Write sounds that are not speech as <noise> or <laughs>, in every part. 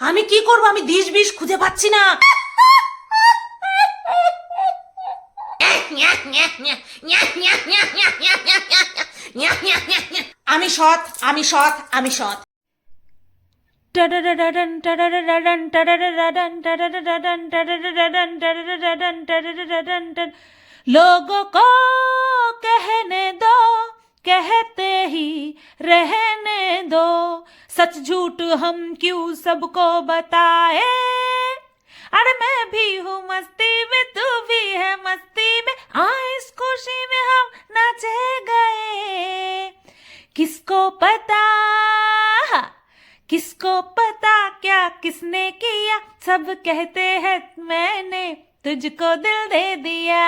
আমি কি করব আমি দিশ বিষ খুঁজে পাচ্ছি না আমি সৎ আমি সৎ আমি সৎ लोगों को कहने दो कहते ही रहने दो। सच झूठ हम क्यों सबको बताए? अरे मैं भी हूँ मस्ती में, तू भी है मस्ती में। आ इस खुशी में हम नाचे गए। किसको पता? किसको पता क्या किसने किया? सब कहते हैं, मैंने तुझको दिल दे दिया।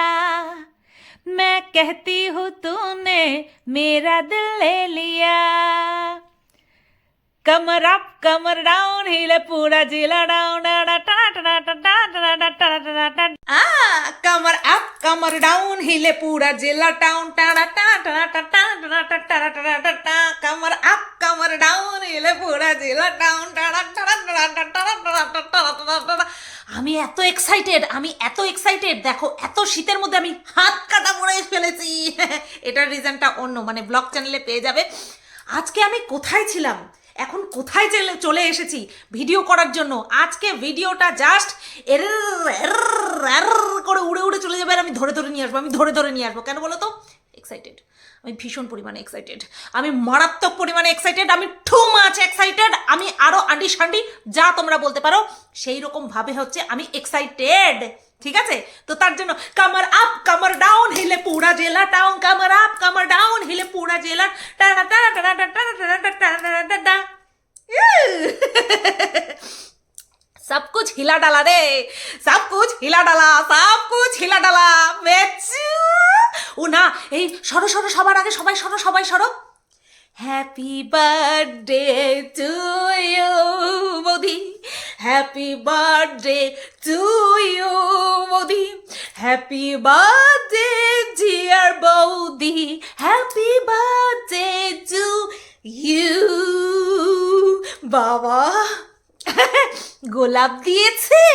मैं कहती हूँ तूने मेरा दिल ले लिया। Comer up, comer down, hila pura jila down, da da da da da da da da da da Ah, comer up, comer down, hila pura jila down, da da da da da da da da da da da Comer up, comer down, hila pura jila down, da da da da da da da da da da আমি এত excited আমি এত excited দেখো এত শীতের মধ্যে আমি হাত কাটা পড়ে ফেলেছি এটার রিজনটা অন্য মানে ব্লগ চ্যানেলে পেয়ে যাবে আজকে আমি কোথায় ছিলাম এখন কোথায় চলে- চলে এসেছি ভিডিও করার জন্য? আজকে ভিডিওটা জাস্ট এর করে উড়ে উড়ে চলে যাবে আর আমি ধরে ধরে নিয়ে আসব, আমি ধরে ধরে নিয়ে আসব। কেন বলো তো? এক্সাইটেড আমি ভীষণ পরিমাণে এক্সাইটেড আমি মারাত্মক পরিমাণে এক্সাইটেড আমি টু মাছ এক্সাইটেড আমি আরও আন্ডি শান্ডি যা তোমরা বলতে পারো সেই রকমভাবে হচ্ছে আমি এক্সাইটেড ঠিক আছে তো তার জন্য কামার আপ কামার ডাউন হিলে পুরা জেলা টাউন কামার আপ কামার ডাউন হিলে পুরা জেলা টানা টানা টানা টানা টানা টানা টানা सब कुछ हिला डाला रे सब कुछ हिला डाला सब कुछ হিলা ডালা ও না এই সরো সরো সবার আগে সবাই সরো সবাই সরো হ্যাপি বার্থডে টু ইউ বৌদি হ্যাপি বার্থডে টু ইউ বৌদি হ্যাপি বার্থডে ডিয়ার বৌদি হ্যাপি বার্থডে টু ইউ বাবা, গোলাপ দিয়েছে।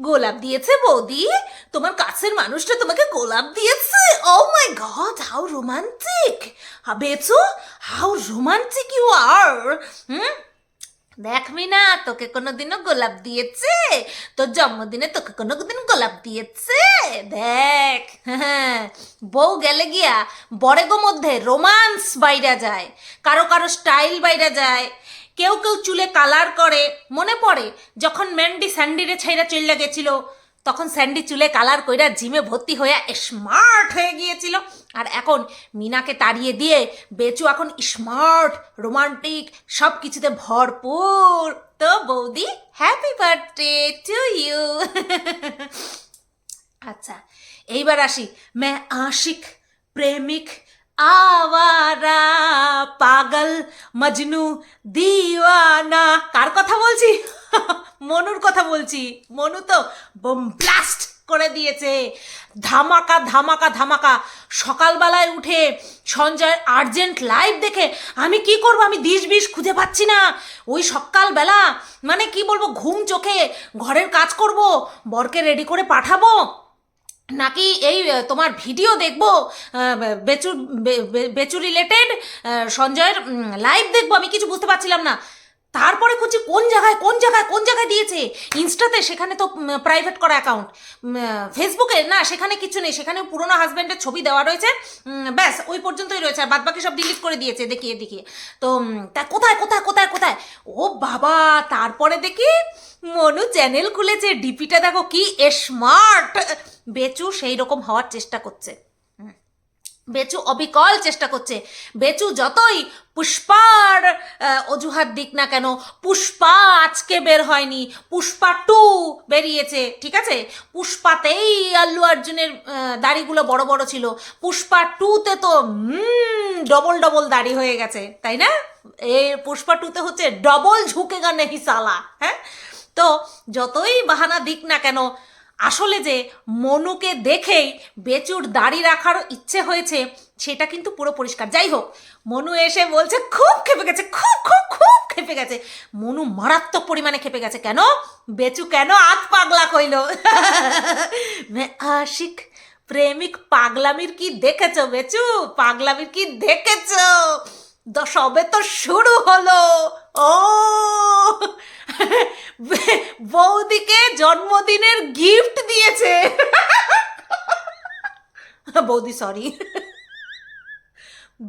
গোলাপ দিয়েছে বৌদি তোমার কাছের মানুষটা তোমাকে গোলাপ দিয়েছে? Oh my god how romantic বেচো how romantic you are hmm? দেখবি না, তোকে কোনোদিনও গোলাপ দিয়েছে। তোর জন্মদিনে তোকে কোনোদিন গোলাপ দিয়েছে। দেখ হ্যাঁ বউ গেলে গিয়া বরেগো মধ্যে রোমান্স বাইরা যায়, কারও কারও স্টাইল বাইরা যায়। কেউ কেউ চুলে কালার করে, মনে পড়ে যখন ম্যান্ডি স্যান্ডিরে ছাইরা চলে গেছিল। তখন স্যান্ডি চুলে কালার কইরা জিমে ভর্তি হয়ে স্মার্ট হয়ে গিয়েছিল। আর এখন মিনাকে তাড়িয়ে দিয়ে বেচু এখন স্মার্ট রোমান্টিক সব কিছুতে ভরপুর। তো বৌদি হ্যাপি বার্থডে টু ইউ আচ্ছা এইবার আসি। মে আশিক, প্রেমিক, আওয়ারা, পাগল, মজনু, দিওয়ানা। কার কথা বলছি? মনুর কথা বলছি। মনু তো বোম ব্লাস্ট করে দিয়েছে। ধামাকা ধামাকা ধামাকা। সকালবেলায় উঠে সঞ্জয় আর্জেন্ট লাইভ দেখে আমি কি করব? আমি দিশ বিষ খুঁজে পাচ্ছি না। ওই সকালবেলা মানে কি বলব, ঘুম চোখে ঘরের কাজ করব, বরকে রেডি করে পাঠাবো, নাকি এই তোমার ভিডিও দেখব বেচু বেচু রিলেটেড সঞ্জয়ের লাইভ দেখব, আমি কিছু বুঝতে পারছিলাম না। তারপরে খুঁজছি কোন জায়গায় কোন জায়গায় কোন জায়গায় দিয়েছে? ইনস্টাতে সেখানে তো প্রাইভেট করা অ্যাকাউন্ট ফেসবুকে, না, সেখানে কিছু নেই। সেখানে পুরোনো হাজব্যান্ডের ছবি দেওয়া রয়েছে। ব্যাস, ওই পর্যন্তই রয়েছে। আর বাদবাকি সব ডিলিট করে দিয়েছে দেখিয়ে দেখিয়ে। তো তা কোথায় কোথায় কোথায় কোথায়? ও বাবা, তারপরে দেখি, মনু চ্যানেল খুলেছে। ডিপিটা দেখো কি স্মার্ট বেচু সেই রকম হওয়ার চেষ্টা করছে। বেচু অবিকল চেষ্টা করছে। বেচু যতই পুষ্পার অজুহাত দিক না কেন, পুষ্পা আজকে বের হয়নি। পুষ্পা টু বেরিয়েছে, ঠিক আছে? পুষ্পাতেই আল্লু অর্জুনের দাড়িগুলো বড় বড় ছিল। পুষ্পা টুতে তো ডবল ডবল দাড়ি হয়ে গেছে, তাই না? এই পুষ্পা টুতে হচ্ছে ডবল ঝুঁকে গানে হিসালা হ্যাঁ? তো যতই বাহানা দিক না কেন আসলে যে মনুকে দেখেই বেচুর দাড়ি রাখার ইচ্ছে হয়েছে, সেটা কিন্তু পুরো পরিষ্কার। যাই হোক, মনু এসে বলছে, খুব খেপে গেছে, খুব খুব খুব খেপে গেছে। মনু মারাত্মক পরিমাণে খেপে গেছে। কেন? বেচু কেন আত পাগলা কইল? আশিক, প্রেমিক পাগলামির কি দেখেছ বেচু? পাগলামির কি দেখেছ? সবে তো শুরু হলো। ও <laughs> বৌদিকে জন্মদিনের গিফট দিয়েছে। <laughs> বৌদি সরি <laughs>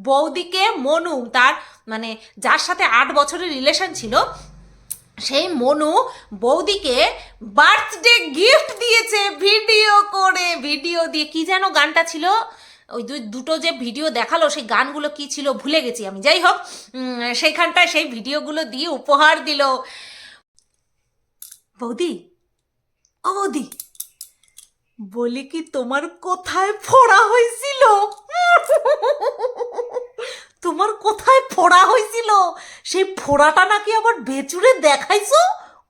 বৌদিকে মনু, তার মানে যার সাথে আট বছরের রিলেশন ছিল, সেই মনু বৌদিকে বার্থডে গিফট দিয়েছে। ভিডিও করে ভিডিও দিয়ে কি যেন গানটা ছিল? ওই দুই দুটো যে ভিডিও দেখাল, সেই গানগুলো কি ছিল ভুলে গেছি আমি। যাই হোক সেইখানটায় সেই ভিডিওগুলো দিয়ে উপহার দিল। বৌদি, ও বৌদি, বলি কি তোমার কোথায় ফোড়া হয়েছিল? তোমার কোথায় ফোড়া হয়েছিল? সেই ফোড়াটা নাকি আবার বেচুরে দেখাইছো?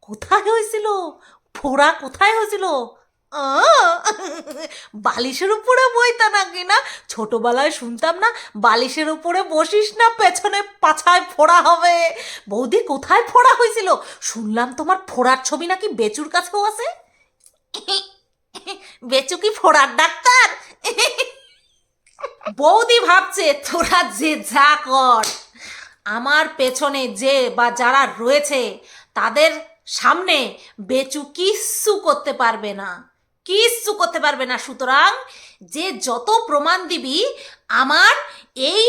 কোথায় হয়েছিল? ফোড়া কোথায় হয়েছিল! বালিশের উপরে বইতা নাকি না? ছোটবেলায় শুনতাম না, বালিশের উপরে বসিস না, পেছনে পাছায় ফোড়া হবে। বৌদি কোথায় ফোড়া হয়েছিল? শুনলাম তোমার ফোড়ার ছবি নাকি বেচুর কাছেও আছে। বেচু কি ফোড়ার ডাক্তার? বৌদি ভাবছে, তোরা যে যা কর, আমার পেছনে যে বা যারা রয়েছে, তাদের সামনে বেচু কিচ্ছু করতে পারবে না। কিচ্ছু করতে পারবে না। সুতরাং যে যত প্রমাণ দিবি, আমার এই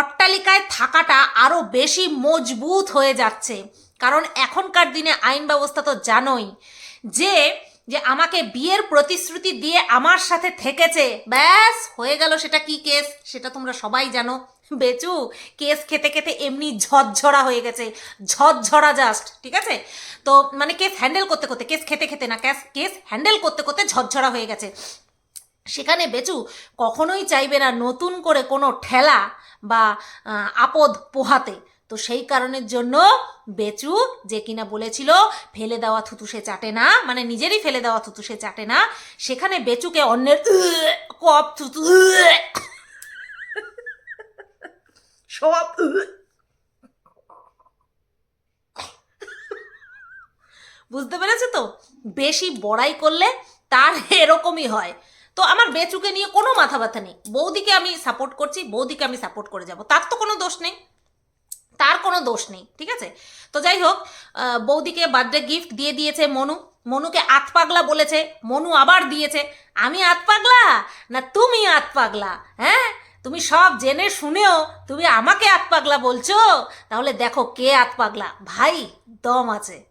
অট্টালিকায় থাকাটা আরও বেশি মজবুত হয়ে যাচ্ছে। কারণ এখনকার দিনে আইন ব্যবস্থা তো জানোই যে যে আমাকে বিয়ের প্রতিশ্রুতি দিয়ে আমার সাথে থেকেছে। ব্যাস, হয়ে গেল সেটা কি কেস? সেটা তোমরা সবাই জানো। বেচু, কেস খেতে খেতে এমনি ঝরঝরা হয়ে গেছে। ঝরঝরা জাস্ট ঠিক আছে? তো মানে কেস হ্যান্ডেল করতে করতে, কেস খেতে খেতে না, কেস কেস হ্যান্ডেল করতে করতে ঝরঝরা হয়ে গেছে। সেখানে বেচু কখনোই চাইবে না নতুন করে কোনো ঠেলা বা আপদ পোহাতে। তো সেই কারণের জন্য বেচু যে কিনা বলেছিল, ফেলে দেওয়া থুতু সে চাটে না মানে নিজেরই ফেলে দেওয়া থুতু সে চাটে না। সেখানে বেচুকে অন্যের, কপ থুতু সব। বুঝতে পেরেছ তো? বেশি বড়াই করলে তার এরকমই হয়। তো আমার বেচুকে নিয়ে কোনো মাথা ব্যথা নেই। বৌদিকে আমি সাপোর্ট করছি, বৌদিকে আমি সাপোর্ট করে যাব। তার তো কোনো দোষ নেই। তার কোনো দোষ নেই, ঠিক আছে? তো যাই হোক বৌদিকে বার্থডে গিফট দিয়ে দিয়েছে মনু। মনুকে আত পাগলা বলেছে, মনু আবার দিয়েছে। আমি আত পাগলা? না তুমি আত পাগলা? হ্যাঁ? তুমি সব জেনে শুনেও তুমি আমাকে আত পাগলা বলছো? তাহলে দেখো কে আত পাগলা ভাই, দম আছে।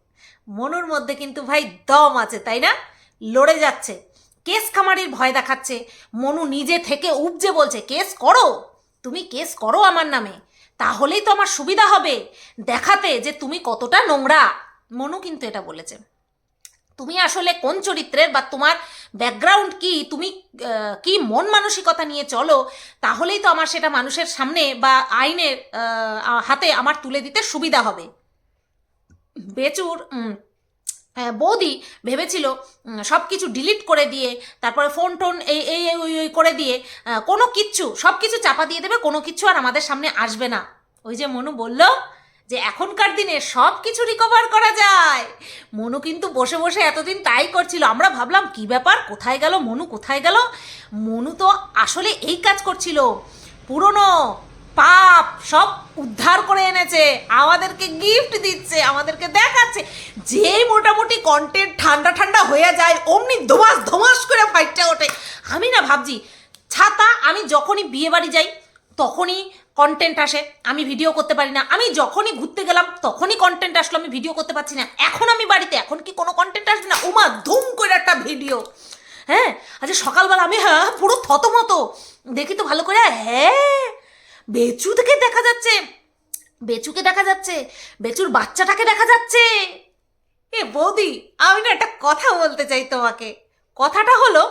মনুর মধ্যে কিন্তু ভাই দম আছে, তাই না? লড়ে যাচ্ছে। কেস খামারির ভয় দেখাচ্ছে। মনু নিজে থেকে উপজে বলছে, কেস করো? তুমি কেস করো আমার নামে। তাহলেই তো আমার সুবিধা হবে। দেখাতে যে তুমি কতটা নোংরা। মনু কিন্তু এটা বলেছে। তুমি আসলে কোন চরিত্রের বা তোমার ব্যাকগ্রাউন্ড কি? তুমি কি মন মানসিকতা নিয়ে চলো, তাহলেই তো আমার সেটা মানুষের সামনে বা আইনের হাতে আমার তুলে দিতে সুবিধা হবে। বেচুর বৌদি ভেবেছিল সব কিছু ডিলিট করে দিয়ে, তারপরে ফোন টোন এই এই ওই ওই করে দিয়ে কোনো কিচ্ছু সব কিছু চাপা দিয়ে দেবে, কোনো কিচ্ছু আর আমাদের সামনে আসবে না। ওই যে মনু বলল যে এখনকার দিনে সব কিছু রিকভার করা যায়। মনু কিন্তু বসে বসে এতদিন তাই করছিল। আমরা ভাবলাম, কি ব্যাপার? কোথায় গেল মনু? কোথায় গেল? মনু তো আসলে এই কাজ করছিল। পুরনো পাপ সব উদ্ধার করে এনেছে। আমাদেরকে গিফট দিচ্ছে, আমাদেরকে দেখাচ্ছে। যেই মোটামুটি কন্টেন্ট ঠান্ডা ঠান্ডা হয়ে যায়, অমনি ধোমাস ধোমাস করে ফাইটটা ওঠে। আমি না ভাবছি, ছাতা, আমি যখনই বিয়ে বাড়ি যাই, তখনই কন্টেন্ট আসে, আমি ভিডিও করতে পারি না। আমি যখনই ঘুরতে গেলাম, তখনই কন্টেন্ট আসলো, আমি ভিডিও করতে পারছি না। এখন আমি বাড়িতে, এখন কি কোনো কন্টেন্ট আসবে না? ওমা ধুম করে একটা ভিডিও হ্যাঁ? আচ্ছা সকালবেলা আমি হ্যাঁ পুরো থতমতো। দেখি তো ভালো করে হ্যাঁ বেচু থেকে দেখা যাচ্ছে। বেচুকে দেখা যাচ্ছে। বেচুর বাচ্চাটাকে দেখা যাচ্ছে। এ বৌদি, আমি না একটা কথা বলতে চাই তোমাকে। কথাটা হলো,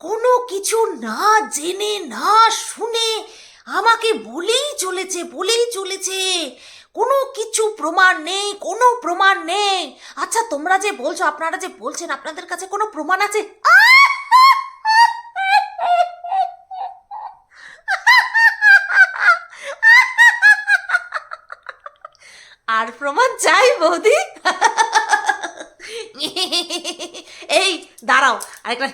কোনো কিছু না জেনে, না শুনে আমাকে বলেই চলেছে বলেই চলেছে। কোনো কিছু প্রমাণ নেই, কোনো প্রমাণ নেই। আচ্ছা তোমরা যে বলছো, আপনারা যে বলছেন, আপনাদের কাছে কোনো প্রমাণ আছে? আর প্রমাণ চাই, বৌদি? এই, দাঁড়াও আরেকটা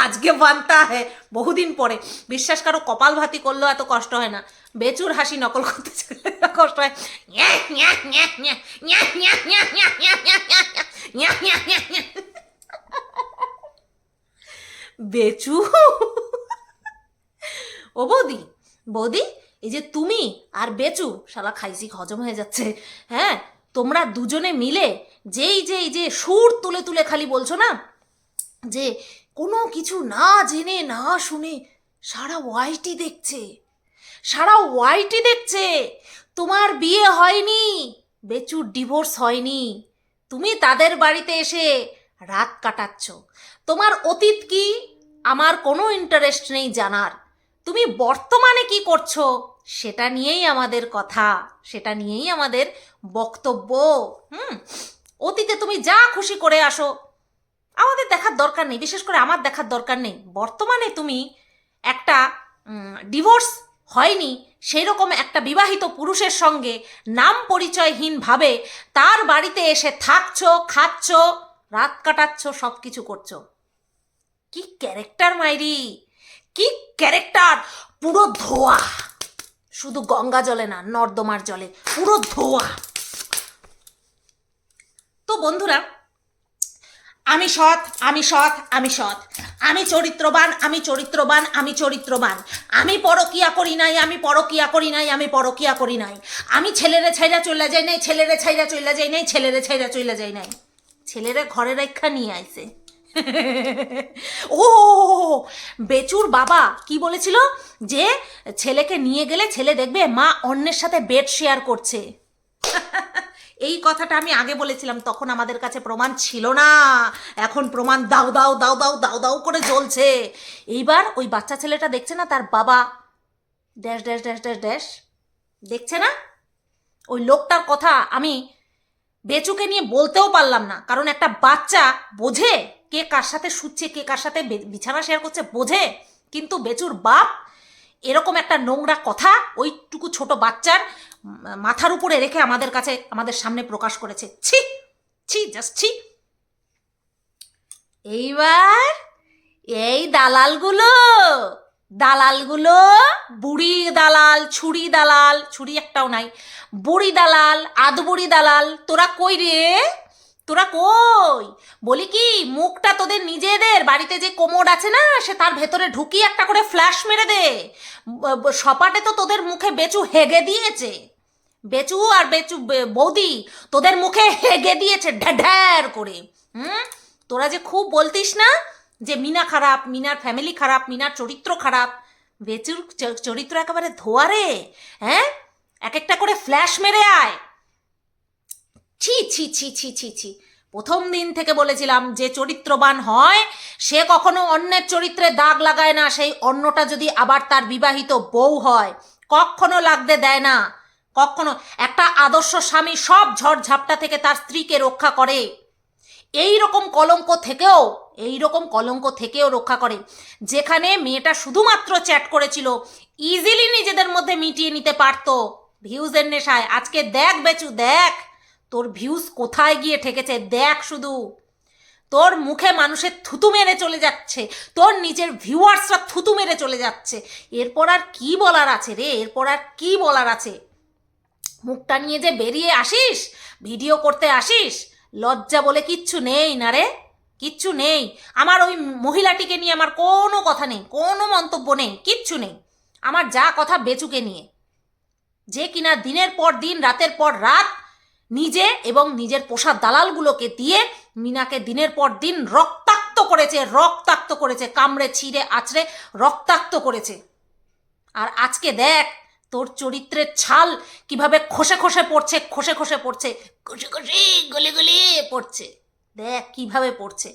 আজকে বানতা হ্যাঁ বহুদিন পরে বিশ্বাস করো কপাল ভাতি করলেও এত কষ্ট হয় না বেচুর হাসি নকল করতে কষ্ট হয় বেচু ও বৌদি বৌদি এই যে তুমি আর বেচু শালা খাইছি হজম হয়ে যাচ্ছে হ্যাঁ তোমরা দুজনে মিলে যেই যে এই যে সুর তুলে তুলে খালি বলছো না যে কোনো কিছু না জেনে, না শুনে সারা ওয়াইটি দেখছে। সারা ওয়াইটি দেখছে, তোমার বিয়ে হয়নি, বেচুর ডিভোর্স হয়নি, তুমি তাদের বাড়িতে এসে রাত কাটাচ্ছ। তোমার অতীত কি? আমার কোনো ইন্টারেস্ট নেই জানার। তুমি বর্তমানে কি করছ? সেটা নিয়েই আমাদের কথা, সেটা নিয়েই আমাদের বক্তব্য, হুম? অতীতে তুমি যা খুশি করে আসো আমাদের দেখার দরকার নেই, বিশেষ করে আমার দেখার দরকার নেই। বর্তমানে তুমি একটা ডিভোর্স হয়নি সেই রকম একটা বিবাহিত পুরুষের সঙ্গে নাম পরিচয়হীনভাবে তার বাড়িতে এসে থাকছো, খাচ্ছ, রাত কাটাচ্ছ সব কিছু করছ। কি ক্যারেক্টার মাইরি? কি ক্যারেক্টার পুরো ধোয়া। শুধু গঙ্গা জলে না, নর্দমার জলে, পুরো ধোয়া। তো বন্ধুরা আমি সৎ আমি সৎ আমি সৎ। আমি চরিত্রবান আমি চরিত্রবান আমি চরিত্রবান। আমি পরকিয়া করি নাই, আমি পরকিয়া করি নাই, আমি পরকিয়া করি নাই। আমি ছেলেরে ছাইরা চলে যাই নাই, ছেলেরে ছাইরা চলে যাই নাই, ছেলেরে ছাইরা চলে যাই নাই। ছেলেরে ঘরে রেখা নিয়ে আইছে। <laughs> ও বেচুর বাবা কি বলেছিল? যে ছেলেকে নিয়ে গেলে ছেলে দেখবে মা অন্যের সাথে বেড শেয়ার করছে। <laughs> এই কথাটা আমি আগে বলেছিলাম, তখন আমাদের কাছে প্রমাণ ছিল না। এখন প্রমাণ দাও দাও দাও দাও দাও দাও করে জ্বলছে। এইবার ওই বাচ্চা ছেলেটা দেখছে না, তার বাবা dash dash dash dash dash, দেখছে না? ওই লোকটার কথা আমি বেচুকে নিয়ে বলতেও পারলাম না, কারণ একটা বাচ্চা বোঝে কে কার সাথে শুচ্ছে, কে কার সাথে বিছানা শেয়ার করছে, বোঝে। কিন্তু বেচুর বাপ এরকম একটা নোংরা কথা ওইটুকু ছোট বাচ্চার মাথার উপরে রেখে আমাদের কাছে, আমাদের সামনে প্রকাশ করেছে। ছি ছি জাস্ট ছি। এইবার এই দালালগুলো দালালগুলো, বুড়ি দালাল, ছুরি দালাল, ছুরি একটাও নাই, বুড়ি দালাল, আধবুড়ি দালাল, তোরা কই রে? তোরা কই? বলি কি, মুখটা তোদের নিজেদের, বাড়িতে যে কোমর আছে না, সে তার ভেতরে ঢুকি একটা করে ফ্ল্যাশ মেরে দে। সপাটে তো তোদের মুখে বেচু হেগে দিয়েছে। বেচু আর বেচু বৌদি, তোদের মুখে হেগে দিয়েছে ঢ্যাঢ্যার করে। হুম? তোরা যে খুব বলতিস না যে মিনা খারাপ, মিনার ফ্যামিলি খারাপ, মিনার চরিত্র খারাপ। বেচুর চরিত্র একেবারে ধোয়ারে হ্যাঁ? এক একটা করে ফ্ল্যাশ মেরে আয়। ছি ছি ছি ছি ছি ছি। প্রথম দিন থেকে বলেছিলাম যে চরিত্রবান হয়, সে কখনো অন্যের চরিত্রে দাগ লাগায় না, সেই অন্যটা যদি আবার তার বিবাহিত বউ হয়, কখনো লাগতে দেয় না, কখনো। একটা আদর্শ স্বামী সব ঝড়ঝাপটা থেকে তার স্ত্রীকে রক্ষা করে। এই রকম কলঙ্ক থেকেও এই রকম কলঙ্ক থেকেও রক্ষা করে। যেখানে মেয়েটা শুধুমাত্র চ্যাট করেছিল ইজিলি নিজেদের মধ্যে মিটিয়ে নিতে পারতো। ভিউজের নেশায়। আজকে দেখ বেচু, দেখ। তোর ভিউজ কোথায় গিয়ে ঠেকেছে? দেখ শুধু। তোর মুখে মানুষের থুতু মেরে চলে যাচ্ছে। তোর নিজের ভিউয়ার্সরা থুতু মেরে চলে যাচ্ছে। এরপর আর কি বলার আছে রে? এরপর আর কি বলার আছে? মুখটা নিয়ে যে বেরিয়ে আসিস? ভিডিও করতে আসিস? লজ্জা বলে কিচ্ছু নেই না রে? কিচ্ছু নেই। আমার ওই মহিলাটিকে নিয়ে আমার কোনো কথা নেই, কোনো মন্তব্য নেই, কিচ্ছু নেই। আমার যা কথা বেচুকে নিয়ে। যে কিনা দিনের পর দিন, রাতের পর রাত নিজে এবং নিজের পোষা দালালগুলোকে দিয়ে মিনাকে দিনের পর দিন রক্তাক্ত করেছে রক্তাক্ত করেছে, কামড়ে, ছিঁড়ে, আছড়ে রক্তাক্ত করেছে। আর আজকে দেখ, তোর চরিত্রের ছাল কীভাবে খসে খসে পড়ছে, খসে খসে পড়ছে, খসে খসে, গলে গলে পড়ছে। দেখ কীভাবে পড়ছে।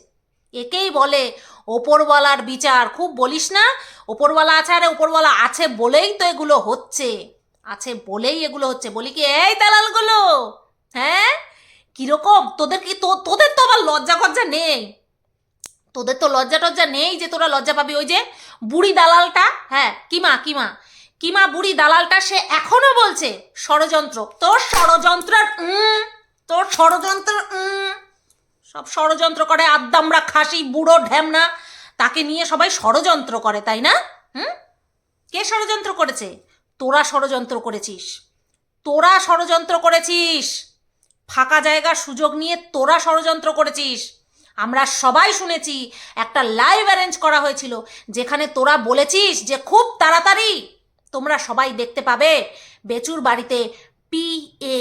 একেই বলে ওপরওয়ালার বিচার। খুব বলিস না? ওপরওয়ালা আছে, আরে ওপরওয়ালা আছে বলেই তো এগুলো হচ্ছে। আছে বলেই এগুলো হচ্ছে। বলি কি, এই দালালগুলো! হ্যাঁ? কীরকম? তোদের কি তোদের তো আবার লজ্জা ফজ্জা নেই। তোদের তো লজ্জা টজ্জা নেই যে তোরা লজ্জা পাবি। ওই যে বুড়ি দালালটা হ্যাঁ কিমা কিমা। কিমা বুড়ি দালালটা সে এখনও বলছে, ষড়যন্ত্র। তোর ষড়যন্ত্র তোর ষড়যন্ত্র সব ষড়যন্ত্র করে, আদ্দামরা খাসি, বুড়ো, ঢ্যামনা, তাকে নিয়ে সবাই ষড়যন্ত্র করে, তাই না? হুম? কে ষড়যন্ত্র করেছে? তোরা ষড়যন্ত্র করেছিস। তোরা ষড়যন্ত্র করেছিস। ফাঁকা জায়গার সুযোগ নিয়ে তোরা ষড়যন্ত্র করেছিস। আমরা সবাই শুনেছি, একটা লাইভ অ্যারেঞ্জ করা হয়েছিল, যেখানে তোরা বলেছিস যে খুব তাড়াতাড়ি। তোমরা সবাই দেখতে পাবে বেচুর বাড়িতে পিএ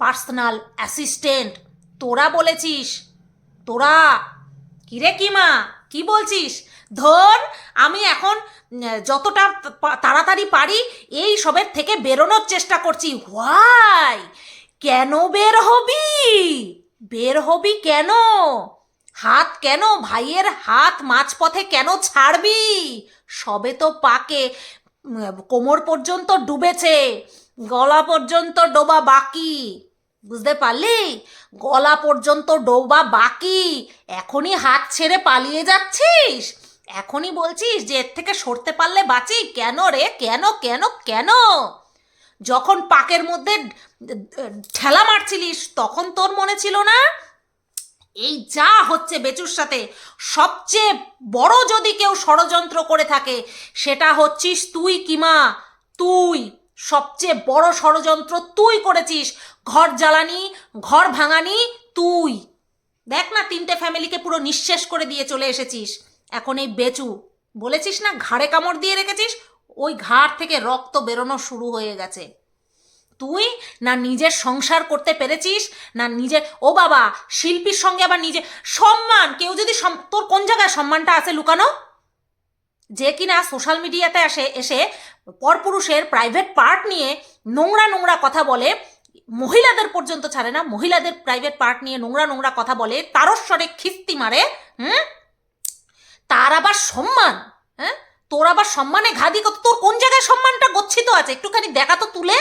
পার্সোনাল অ্যাসিস্ট্যান্ট তোরা বলেছিস। তোরা, কিরে কিমা, কি বলছিস? ধর, আমি এখন, যতটা তাড়াতাড়ি পারি, এই সবের থেকে বেরোনোর চেষ্টা করছি। হোয়াই কেন বের হবি? বের হবি কেন? হাত কেন ভাইয়ের হাত মাঝপথে কেন ছাড়বি? সবে তো পাকে কোমর পর্যন্ত ডুবেছে, গলা পর্যন্ত ডোবা বাকি। বুঝতে পারলি? গলা পর্যন্ত ডোবা বাকি। এখনই হাত ছেড়ে পালিয়ে যাচ্ছিস? এখনই বলছিস যে এর থেকে সরতে পারলে বাঁচি? কেন রে? কেন? কেন? কেন? যখন পাকের মধ্যে ঠেলা মারছিলিস, তখন তোর মনে ছিল না? এই যা হচ্ছে বেচুর সাথে, সবচেয়ে বড় যদি কেউ ষড়যন্ত্র করে থাকে, সেটা হচ্ছিস তুই কিমা তুই, সবচেয়ে বড় ষড়যন্ত্র তুই করেছিস। ঘর জ্বালানি, ঘর ভাঙানি, তুই। দেখ না, তিনটে ফ্যামিলিকে পুরো নিঃশেষ করে দিয়ে চলে এসেছিস। এখন এই বেচু, বলেছিস না ঘাড়ে কামড় দিয়ে রেখেছিস? ওই ঘাড় থেকে রক্ত বেরোনো শুরু হয়ে গেছে। তুই না নিজের সংসার করতে পেরেছিস, না নিজের ও বাবা, শিল্পীর সঙ্গে আবার নিজে, সম্মান, কেউ যদি তোর কোন জায়গায় সম্মানটা আছে লুকানো? যে কিনা সোশ্যাল মিডিয়াতে আসে, এসে পরপুরুষের প্রাইভেট পার্ট নিয়ে নোংরা নোংরা কথা বলে, মহিলাদের পর্যন্ত ছাড়ে না, মহিলাদের প্রাইভেট পার্ট নিয়ে নোংরা নোংরা কথা বলে, তারস্বরে খিস্তি মারে, হুম? তার আবার সম্মান হ্যাঁ তোর আবার সম্মানে ঘাদি কত তোর কোন জায়গায় সম্মানটা গচ্ছিত আছে? একটুখানি দেখা তো তুলে।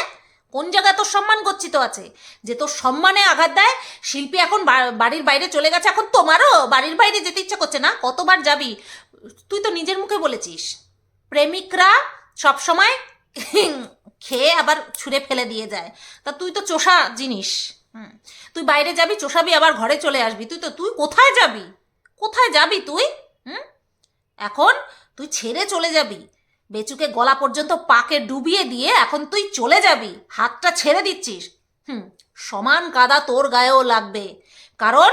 কোন জায়গায় তোর সম্মান গচ্ছিত আছে? যে তোর সম্মানে আঘাত দেয়, শিল্পী এখন বাড়ির বাইরে চলে গেছে, এখন তোমারও বাড়ির বাইরে যেতে ইচ্ছে করছে না? কতবার যাবি? তুই তো নিজের মুখে বলেছিস। প্রেমিকরা সবসময় <laughs> খেয়ে আবার ছুঁড়ে ফেলে দিয়ে যায়। তা তুই তো চোষা জিনিস। হুম। তুই বাইরে যাবি, চোষাবি, আবার ঘরে চলে আসবি। তুই তো তুই কোথায় যাবি? কোথায় যাবি তুই? হুম? এখন তুই ছেড়ে চলে যাবি। বেচুকে গলা পর্যন্ত পাকে ডুবিয়ে দিয়ে এখন তুই চলে যাবি। হাতটা ছেড়ে দিচ্ছিস। হুম, সমান কাদা তোর গায়েও লাগবে। কারণ,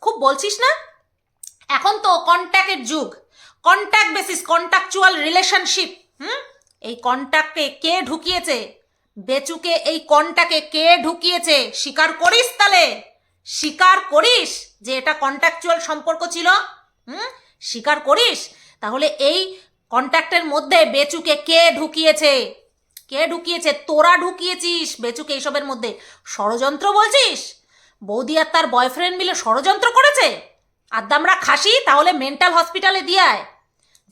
খুব বলছিস না? এখন তো কন্ট্যাক্টের যুগ। Contact basis contractual relationship. হুম, এই কন্ট্যাক্টে কে ঢুকিয়েছে? বেচুকে এই কন্ট্যাক্টে কে ঢুকিয়েছে? স্বীকার করিস তাহলে? স্বীকার করিস যে এটা কন্ট্যাকচুয়াল সম্পর্ক ছিল? হুম, স্বীকার করিস তাহলে এই কন্ট্যাক্টের মধ্যে বেচুকে কে ঢুকিয়েছে? কে ঢুকিয়েছে? তোরা ঢুকিয়েছিস বেচুকে এইসবের মধ্যে। ষড়যন্ত্র বলছিস? বৌদি আর তার বয়ফ্রেন্ড মিলে ষড়যন্ত্র করেছে? আদ্দামরা খাসি, তাহলে মেন্টাল হসপিটালে দিয়ায়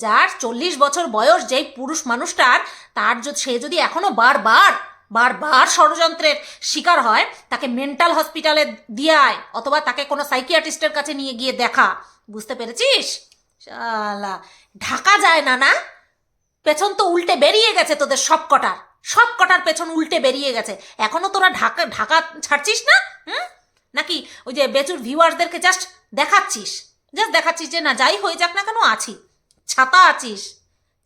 যার চল্লিশ বছর বয়স যেই পুরুষ মানুষটার, তার সে যদি এখনও বারবার বারবার ষড়যন্ত্রের শিকার হয়, তাকে মেন্টাল হসপিটালে দিয়ায় অথবা তাকে কোনো সাইকিয়াট্রিস্টের কাছে নিয়ে গিয়ে দেখা। বুঝতে পেরেছিস? শালা, ঢাকা যায় না না? পেছন তো উল্টে বেরিয়ে গেছে তোদের সব কটার সব কটার পেছন উল্টে বেরিয়ে গেছে। এখনও তোরা ঢাকা ঢাকা ছাড়ছিস না? হুম? নাকি ওই যে বেচুর ভিউয়ার্সদেরকে জাস্ট দেখাচ্ছিস? জাস্ট দেখাচ্ছিস যে না, যাই হয়ে যাক না কেন আছি ছাতা আছিস।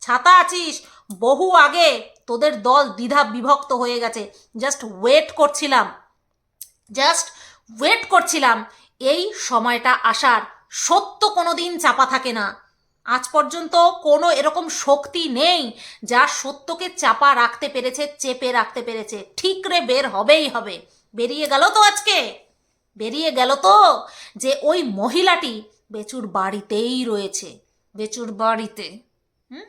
ছাতা আছিস। বহু আগে তোদের দল দ্বিধা বিভক্ত হয়ে গেছে। জাস্ট ওয়েট করছিলাম। জাস্ট ওয়েট করছিলাম। এই সময়টা আসার সত্য কোনো দিন চাপা থাকে না। আজ পর্যন্ত কোনো এরকম শক্তি নেই যা সত্যকে চাপা রাখতে পেরেছে, চেপে রাখতে পেরেছে। ঠিকরে বের হবেই হবে। বেরিয়ে গেল তো আজকে? বেরিয়ে গেল তো যে ওই মহিলাটি বেচুর বাড়িতেই রয়েছে। বেচুর বাড়িতে, হুম?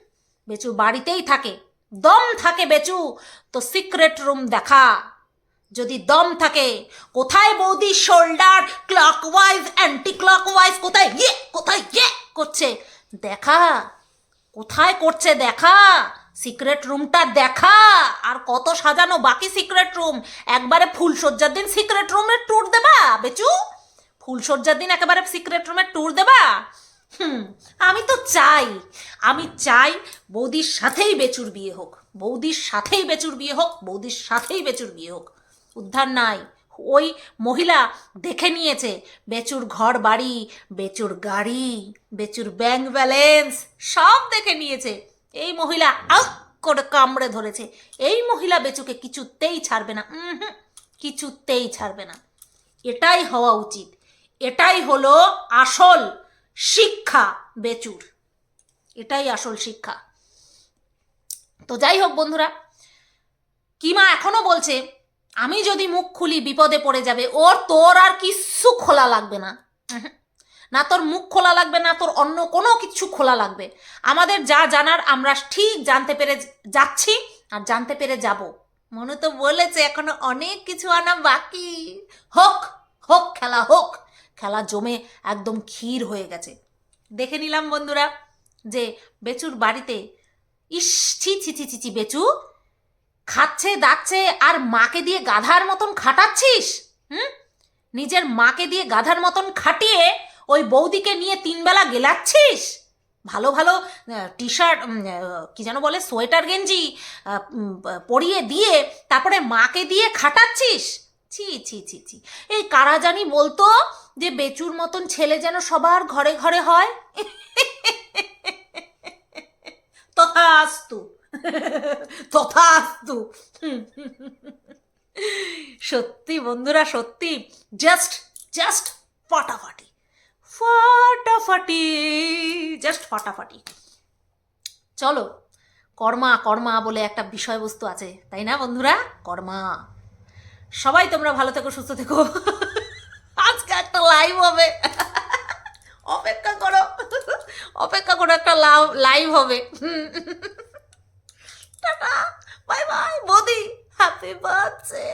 বেচু বাড়িতেই থাকে। দম থাকে বেচু, তো সিক্রেট রুম দেখা। যদি দম থাকে, কোথায় বৌদি শোল্ডার ক্লকওয়াইজ অ্যান্টি ক্লকওয়াইজ কোথায় ইয়ে কোথায় ইয়ে করছে? দেখা। কোথায় করছে দেখা? সিক্রেট রুমটা দেখা। আর কত সাজানো বাকি সিক্রেট রুম একবারে ফুলসজ্জার দিন সিক্রেট রুমের ট্যুর দেবা, বেচু। ফুলসজ্জার দিন একেবারে সিক্রেট রুমের ট্যুর দেবা। হুম, আমি তো চাই। আমি চাই বৌদির সাথেই বেচুর বিয়ে হোক। বৌদির সাথেই বেচুর বিয়ে হোক, বৌদির সাথেই বেচুর বিয়ে হোক। উদ্ধার নাই। ওই মহিলা দেখে নিয়েছে, বেচুর ঘর বাড়ি, বেচুর গাড়ি, বেচুর ব্যাংক ব্যালেন্স সব দেখে নিয়েছে। এই মহিলা আক করে কামড়ে ধরেছে। এই মহিলা বেচুকে কিছুতেই ছাড়বে না। কিছুতেই ছাড়বে না। এটাই হওয়া উচিত। এটাই হলো আসল শিক্ষা বেচুর। এটাই আসল শিক্ষা। তো যাই হোক বন্ধুরা, কিমা এখনও বলছে আমি যদি মুখ খুলি, বিপদে পড়ে যাবে। ওর তোর আর কিচ্ছু খোলা লাগবে না। <laughs> না তোর মুখ খোলা লাগবে, না তোর অন্য কোনো কিছু খোলা লাগবে। আমাদের যা জানার, আমরা ঠিক জানতে পেরে যাচ্ছি আর জানতে পেরে যাব। মনে তো বলেছে, এখনও অনেক কিছু আনা বাকি। হোক হোক খেলা হোক। খেলা জমে একদম ক্ষীর হয়ে গেছে। দেখে নিলাম বন্ধুরা যে বেচুর বাড়িতে ইস ছি ছি ছি ছি, বেচু খাচ্ছে, দাচ্ছে আর মাকে দিয়ে গাধার মতন খাটাচ্ছিস? হুম? নিজের মাকে দিয়ে গাধার মতন খাটিয়ে ওই বৌদিকে নিয়ে তিনবেলা গেলাচ্ছিস? ভালো ভালো টি শার্ট কি যেন বলে, সোয়েটার, গেঞ্জি পরিয়ে দিয়ে তারপরে মাকে দিয়ে খাটাচ্ছিস? ছি ছি ছি ছি। এই কারা জানি বলতো যে বেচুর মতন ছেলে যেন সবার ঘরে ঘরে হয়? <laughs> তথাস্তু। <laughs> তথাস্তু। সত্যি বন্ধুরা, সত্যি। জাস্ট জাস্ট ফাটাফাটি। ফাটাফাটি জাস্ট ফাটাফাটি। চলো, কর্মা কর্মা বলে একটা বিষয়বস্তু আছে, তাই না বন্ধুরা? কর্মা। সবাই তোমরা ভালো থেকো, সুস্থ থেকো। আজকে একটা লাইভ হবে। অপেক্ষা করো। অপেক্ষা করো, একটা লাইভ হবে। Tata bye bye Modi happy birthday